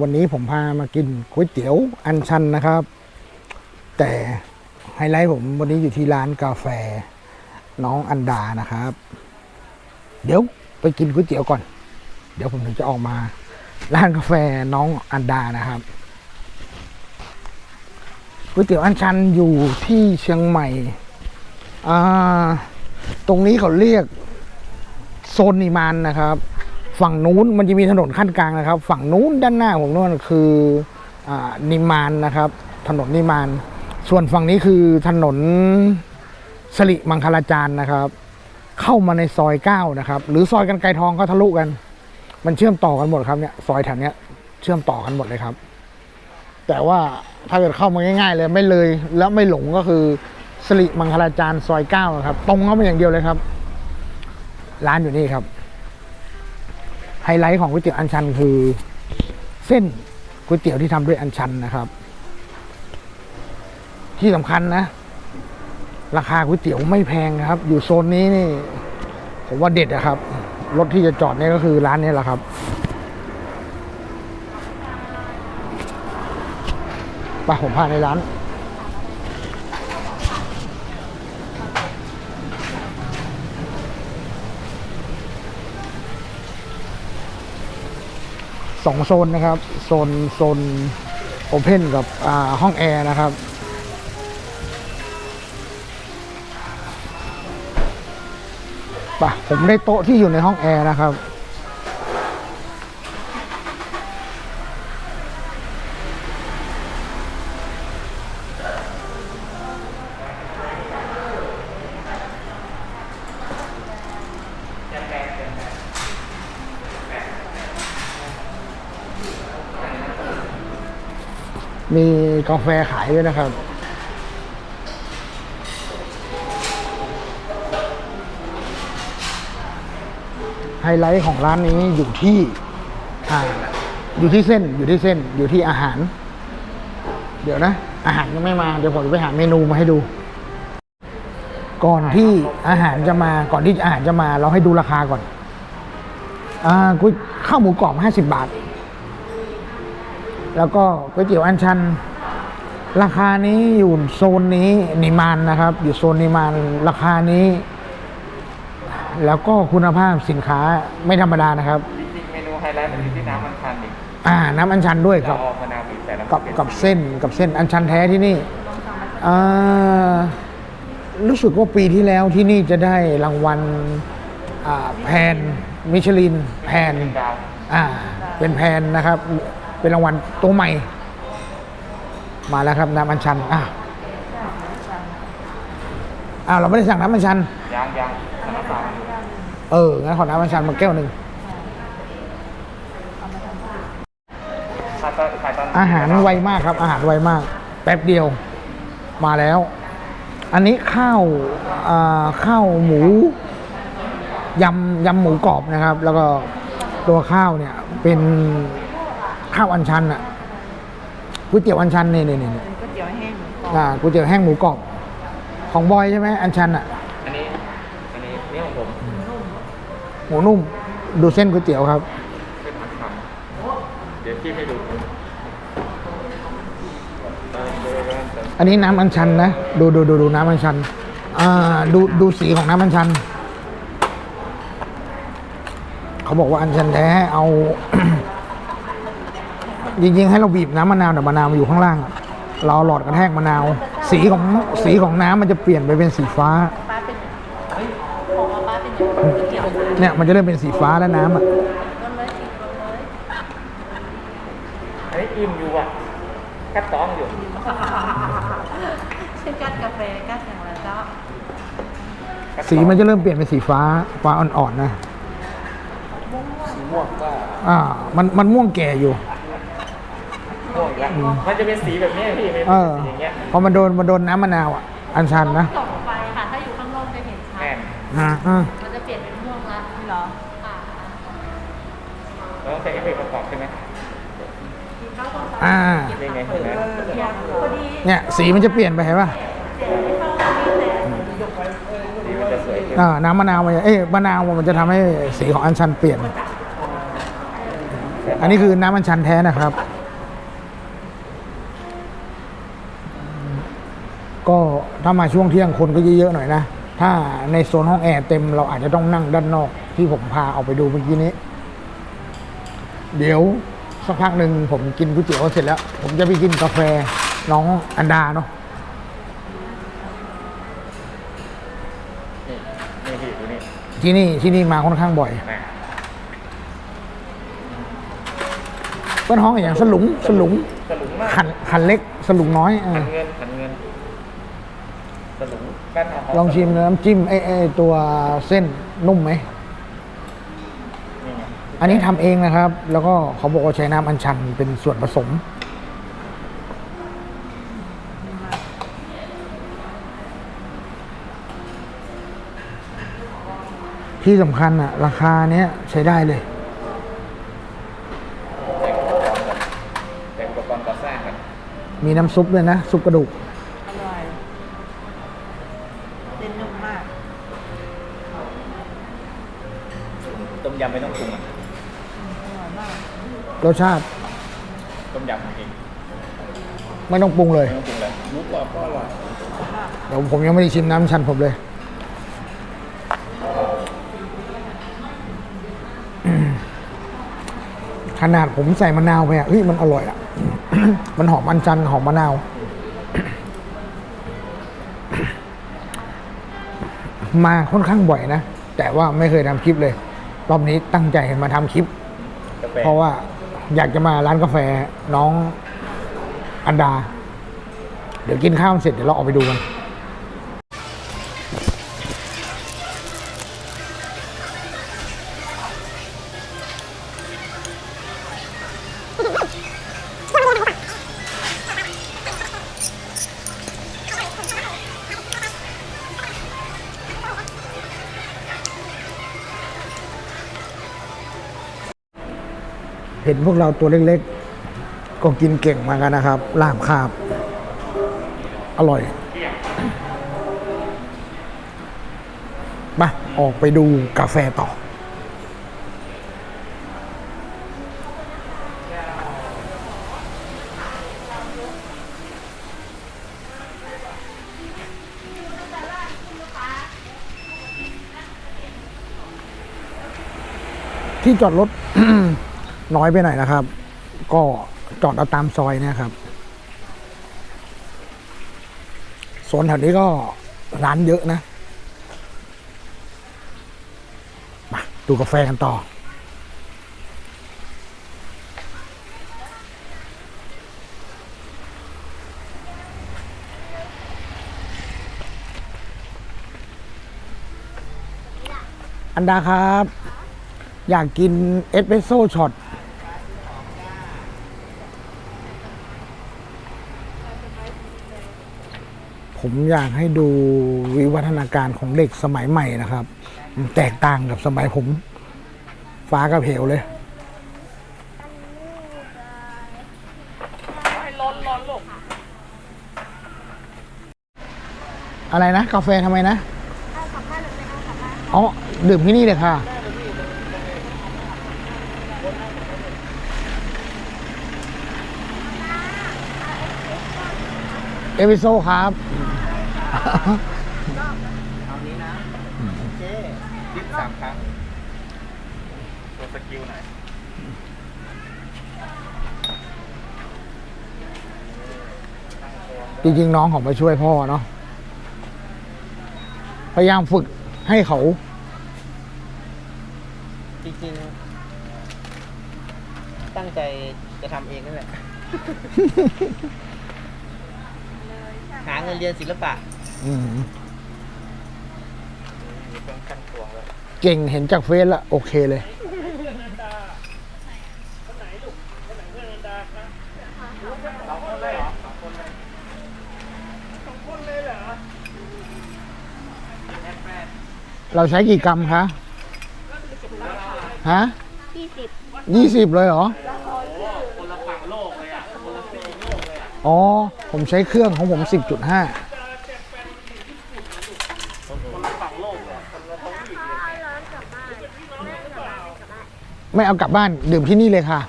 วันนี้ผมพามากินก๋วยเตี๋ยวอันชันนะครับ แต่ไฮไลท์ผมวันนี้อยู่ที่ร้านกาแฟน้องอันดานะครับ เดี๋ยวไปกินก๋วยเตี๋ยวก่อน เดี๋ยวผมถึงจะออกมาร้านกาแฟน้องอันดานะครับก๋วยเตี๋ยวอันชันอยู่ที่เชียงใหม่อ่าตรงนี้เขาเรียกโซนนิมานนะครับ ฝั่งนู้นมันจะมีถนนขั้นกลางนะครับ ฝั่งนู้นด้านหน้าผมนู่นคืออนิมานนะครับ ถนนนิมาน ส่วนฝั่งนี้คือถนนสริมังคลาจารย์นะครับ เข้ามาในซอยเก้านะครับ หรือซอยกันไกรทองก็ทะลุกัน มันเชื่อมต่อกันหมดครับเนี่ยซอยแถวเนี้ยเชื่อมต่อกันหมดเลยครับ แต่ว่าถ้าเกิดเข้ามาง่ายๆเลยไม่เลยแล้วไม่หลงก็คือสริมังคลาจารย์ซอยเก้านะครับ ตรงเข้ามาอย่างเดียวเลยครับ ร้านอยู่นี่ครับ ไฮไลท์ของก๋วยเตี๋ยวอันชันคือเส้นก๋วยเตี๋ยวที่ทำด้วยอันชันนะครับ ที่สำคัญนะ ราคาก๋วยเตี๋ยวไม่แพงครับ อยู่โซนนี้นี่ ผมว่าเด็ดอะครับรถที่จะจอดเนี่ยก็คือร้านนี้แหละครับ ไปผมพาในร้าน สองโซนนะครับ โซนโซนโอเพนกับห้องแอร์นะครับ ป่ะ ผมได้โต๊ะที่อยู่ในห้องแอร์นะครับ มีกาแฟขายด้วยนะครับ ไฮไลท์ของร้านนี้อยู่ที่อ่าอยู่ที่เส้นอยู่ที่เส้นอยู่ที่อาหาร เดี๋ยวนะ อาหารยังไม่มา เดี๋ยวผมจะไปหาเมนูมาให้ดู ก่อนที่อาหารจะมาก่อนที่อาหารจะมา เราให้ดูราคาก่อนอ่าก๋วยข้าวหมูกรอบห้าสิบบาท แล้วก็ก๋วยเตี๋ยวอันชัน ราคานี้อยู่โซนนี้นิมานนะครับ อยู่โซนนิมานราคานี้ แล้วก็คุณภาพสินค้าไม่ธรรมดานะครับจริงๆเมนูไฮไลท์มันอยู่ที่น้ำมันคันอีกอ่า น้ำอัญชันด้วยคเรารับเอามะนาวบีบใส่แล้วกับกับเส้นกับเส้นอัญชันแท้ที่นี่อ่ารู้สึกว่าปีที่แล้วที่นี่จะได้รางวัลอ่าแพนมิชลินแพนดาว อ่า เป็นแพนนะครับ เป็นรางวัลตัวใหม่ มาแล้วครับน้ำอัญชันอ้าวอ้าวเราไม่ได้สั่งน้ำอัญชันยางยางน้ำตาลเออ งั้นขอน้ำอัญชันมาแก้วหนึ่ง ขายตอนขายตอนอาหารไวมากครับ อาหารไวมาก แป๊บเดียว มาแล้ว อันนี้ข้าวอ่าข้าวหมูยำยำหมูกรอบนะครับ แล้วก็ตัวข้าวเนี่ยเป็น ข้าวอัญชันอะก๋วยเตี๋ยวอัญชันนี่นี่นี่เป็นก๋วยเตี๋ยวแห้งหมูกรอบอ่าก๋วยเตี๋ยวแห้งหมูกรอบของบอยใช่ไหมอัญชันอะอันนี้อันนี้นี่ของผมหมูนุ่ม ดูเส้นก๋วยเตี๋ยวครับเป็นผักคำเดี๋ยวพี่ให้ดูเออเดี๋ยวเดี๋ยวเดี๋ยวอันนี้น้ำอัญชันนะดูดูดูดูน้ำอัญชันอ่าดูดูสีของน้ำอัญชัน เขาบอกว่าอัญชันแท้เอา จริงๆให้เราบีบน้ำมะนาวแต่มะนาวมันอยู่ข้างล่างเราเอาหลอดกระแทกมะนาว สีของสีของน้ำมันจะเปลี่ยนไปเป็นสีฟ้า ป้าเป็นเฮ้ยของอาป้าเป็นอย่างก๋วยเตี๋ยวเลยเนี่ยมันจะเริ่มเป็นสีฟ้าแล้วน้ำอะต้นเลยสิต้นเลยอันนี้อิ่มอยู่อะกัดต้องอยู่ ชื่อกัดกาแฟกัดอย่างไรเจ้ากัดสีมันจะเริ่มเปลี่ยนเป็นสีฟ้าฟ้าอ่อนๆนะสีม่วงก็อ่ามันมันม่วงแก่อยู่ม่วงอีก แล้ว มันจะเป็นสีแบบนี้พี่ไม่เอเป็นอสีอย่างเงี้ยพอมันโดนมันโดนน้ำมะนาวอะ อัญชันนะส่องไฟค่ะ ถ้าอยู่ข้างนอกจะเห็นชัแน่ดนอ่าอ่ามันจะเปลี่ยนเป็นม่วงละเหรอค่ะแล้วใช้เอฟเฟกต์ประกอบใช่ไหมอ่านี่ไงเห็นไหมพอดีเนี่ยสีมันจะเปลี่ยนไปเห็นป่ะสีมันจะสวยขึ้นอ่าน้ำมะนาวมันจะเอ้ยมะนาวมันจะทำให้สีของอัญชันเปลี่ยน อันนี้คือน้ำมันชันแท้นะครับ ก็ถ้ามาช่วงเที่ยงคนก็เยอะๆหน่อยนะ ถ้าในโซนห้องแอร์เต็มเราอาจจะต้องนั่งด้านนอกที่ผมพาออกไปดูเมื่อกี้นี้ เดี๋ยวสักพักหนึ่งผมกินก๋วยเตี๋ยวเสร็จแล้ว ผมจะไปกินกาแฟน้องอันดาเนาะนี่นี่พี่ดูนี่ที่นี่ที่นี่มาค่อนข้างบ่อยนะต้นห้องอย่างสลุงสลุงสลุงมากขันขันเล็กสลุงน้อยเอขันเงินขันเงิน ลุงแป้นหอมลองชิมน้ำจิ้มไอ้ไอ้ตัวเส้นนุ่มไหมนี่ไงอันนี้ทำเองนะครับ แล้วก็เขาบอกว่าใช้น้ำอัญชันเป็นส่วนผสม ที่สำคัญอะราคาเนี้ยใช้ได้เลยแต่อุปกรณ์ก่อสร้างกันมีน้ำซุปด้วยนะ ซุปกระดูก มยำไม่ต้องปรุงอะอร่อยมากรสชาติต้มยำจริงไม่ต้องปรุงเลย ไม่ต้องปรุงเลยหมูกรอบก็อร่อยเดี๋ยวผมยังไม่ได้ชิมน้ำชันผมเลย ขนาดผมใส่มะนาวไปอะเฮ้ยมันอร่อยอะ มันหอมอันจันหอมมะนาว มาค่อนข้างบ่อยนะ แต่ว่าไม่เคยทำคลิปเลย รอบนี้ตั้งใจมาทำคลิป กาแฟเพราะว่าอยากจะมาร้านกาแฟน้องอันดา เดี๋ยวกินข้าวเสร็จเดี๋ยวเราออกไปดูกัน เห็นพวกเราตัวเล็กๆ ก็กินเก่งมากันนะครับ ลาบคาบ อร่อยมาออกไปดูกาแฟต่อ ที่จอดรถ น้อยไปหน่อยนะครับ ก็จอดเอาตามซอยเนะครับโซนแถวนี้ก็ร้านเยอะนะมาดูกาแฟกันต่อ อันดาครับ อยากกินเอสเปรสโซ่ช็อต ผมอยากให้ดูวิวัฒนาการของเด็กสมัยใหม่นะครับมันแตกต่างกับสมัยผม ฟ้ากับเหวเลยอะไรนะ กาแฟทำไมนะอ๋อดื่มที่นี่เลยค่ะ เอพิโซครับ เอานี้นะ โอเคดิฟสามครั้งตัวสกิลหน่อยจริงๆน้องเขามาช่วยพ่อเนาะพยายามฝึกให้เขา จริงๆ ตั้งใจจะทำเองนั่นแหละ หาเงินเรียนศิลปะ เก่งเห็นจากเฟซละโอเคเลยเราใช้กี่กรัมคะฮะยี่สิบเลยเหรออ๋อ ผมใช้เครื่องของผมสิบจุดห้า ไม่เอากลับบ้าน ดื่มที่นี่เลยค่ะ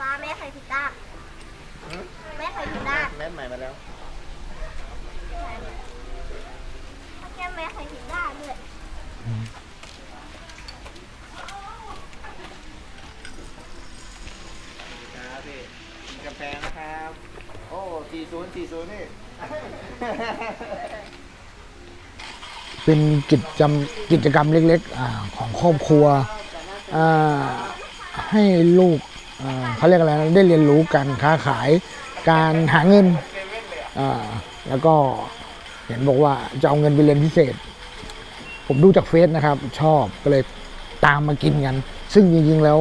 ป้าแม่เคยผิดด้านแม่เคยผิดด้านแม่ใหม่มาแล้วแค่แม่เคยผิดด้านด้วยครับพี่กินกาแฟนะครับ โอ้สี่ศูนย์สี่ศูนย์นี่ เป็นกิจกรรมกิจกรรมเล็กๆอาของครอบครัวอ่า ให้ลูกเขาเรียกอะไรได้เรียนรู้การค้าขายการหาเงินแล้วก็เห็นบอกว่าจะเอาเงินไปเรียนพิเศษ ผมดูจากเฟซนะครับ ชอบก็เลยตามมากินกัน ซึ่งจริงๆแล้ว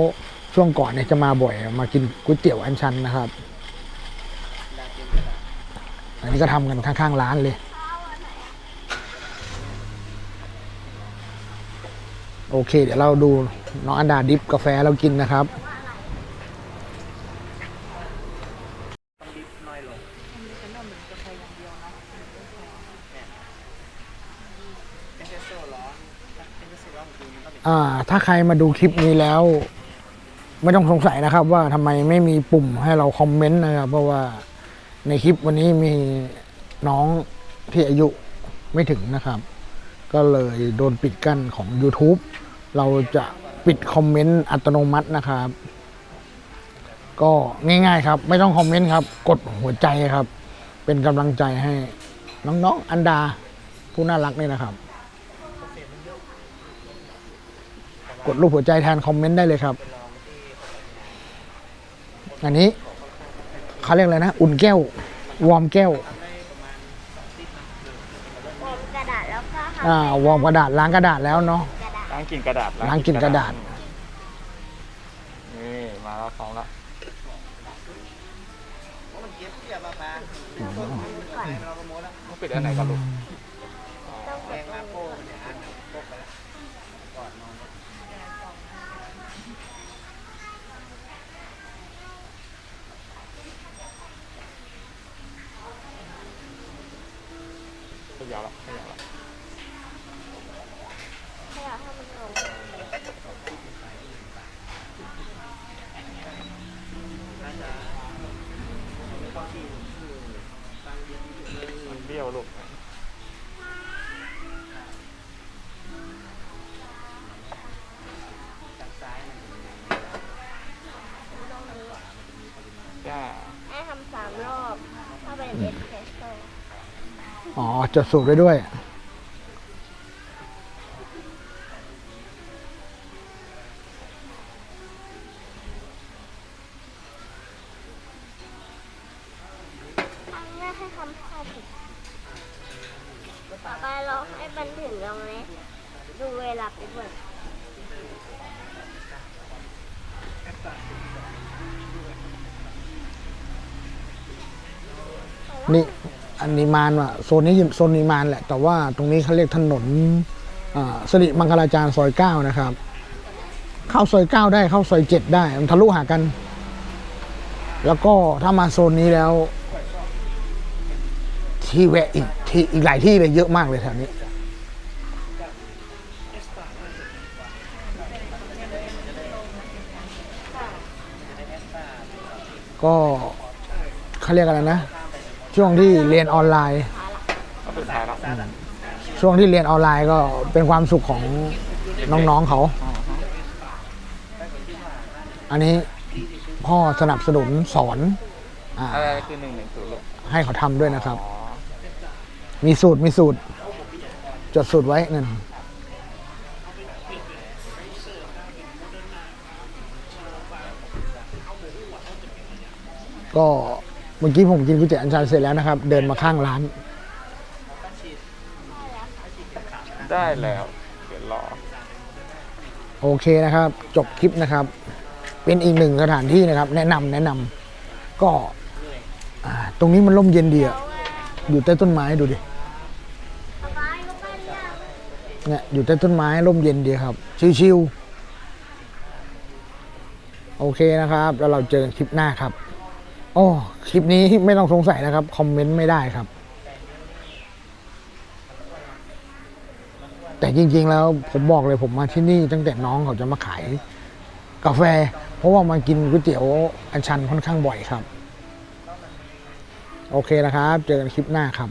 ช่วงก่อนเนี่ยจะมาบ่อยมากินก๋วยเตี๋ยวอันชันนะครับ อันนี้ก็ทำกันข้างๆร้านเลย โอเค เดี๋ยวเราดูน้องอันดาดิฟกาแฟเรากินนะครับต้องดิฟน้อยลงเอสเปรสโซ่ร้อนเอสเปรสโซ่ร้อนจริงมันต้องเป็นอ่าถ้าใครมาดูคลิปนี้แล้ว ไม่ต้องสงสัยนะครับ ว่าทำไมไม่มีปุ่มให้เราคอมเมนต์นะครับ เพราะว่าในคลิปวันนี้มีน้องที่อายุไม่ถึงนะครับ ก็เลยโดนปิดกั้นของ YouTube เราจะปิดคอมเมนต์อัตโนมัตินะครับ ก็ง่ายๆครับ ไม่ต้องคอมเมนต์ครับ กดหัวใจครับ เป็นกำลังใจให้ น้องๆอันดาผู้น่ารักนี่นะครับ กดรูปหัวใจแทนคอมเมนต์ได้เลยครับ อันนี้เขาเรียกอะไรนะ อุ่นแก้ว วอร์มแก้ววอมกระ ดาษแล้วก็ทำอ่าวอร์มกระดาษล้างกระดาษแล้วเนาะ กระดาษล้างกลิ่นกระดาษล้างกลิ่นกระดาษ นี่มาแล้วสองแล้วเพราะมันเก็บเสียบปลาเราก็โม้แล้วต้องปิดอันไหนกันลูกต้องกแรดงตรมางโป้เนี่ยอันโป้ไปแล้วก่อนนอนขยาวแล้วขยาวแล้ว ให้เราให้มันลงมันเบี้ยวลูกจ้าให้ทำสามรอบ ถ้าเป็นเอสเปรสโซ่อ๋อ จดสูตรไว้ด้วย นี่อันนี้มานว่ะโซนนี้โซนนี้มานแหละ แต่ว่าตรงนี้เขาเรียกถนนสิริมังคลาจารย์ซอยเก้านะครับ เข้าซอยเก้าได้เข้าซอยเจ็ดได้มันทะลุหากัน แล้วก็ถ้ามาโซนนี้แล้ว ที่แวะอีกที่อีกหลายที่เลยเยอะมากเลยแถวนี้ก็เขาเรียกอะไรนะ ช่วงที่เรียนออนไลน์ ก็สุดท้ายแล้วช่วงที่เรียนออนไลน์ก็เป็นความสุขของน้องๆเขา อันนี้พ่อสนับสนุนสอนอาอะไรคือหนึ่งหนึ่งศูนย์ลูกให้เขาทำด้วยนะครับ อ๋อมีสูตรมีสูตร จดสูตรไว้นั่นก็ เมื่อกี้ผมกินก๋วยเตี๋ยวอันชันเสร็จแล้วนะครับ เดินมาข้างร้าน ได้แล้ว เดี๋ยวรอ โอเคนะครับ จบคลิปนะครับ เป็นอีกหนึ่งสถานที่นะครับ แนะนำแนะนำก็อ่าตรงนี้มันร่มเย็นดีอะอยู่ใต้ต้นไม้ดูดิป๊าป๊าลูกไปเรียกเนี่ยอยู่ใต้ต้นไม้ร่มเย็นดีครับ ชิวๆโอเคนะครับ แล้วเราเจอกันคลิปหน้าครับ โอ้คลิปนี้ไม่ต้องสงสัยนะครับ คอมเมนต์ไม่ได้ครับ แต่จริง ๆ แล้วผมบอกเลยผมมาที่นี่ตั้งแต่น้องเขาจะมาขายกาแฟ เพราะว่ามากินก๋วยเตี๋ยวอันชันค่อนข้างบ่อยครับ โอเคนะครับ เจอกันคลิปหน้าครับ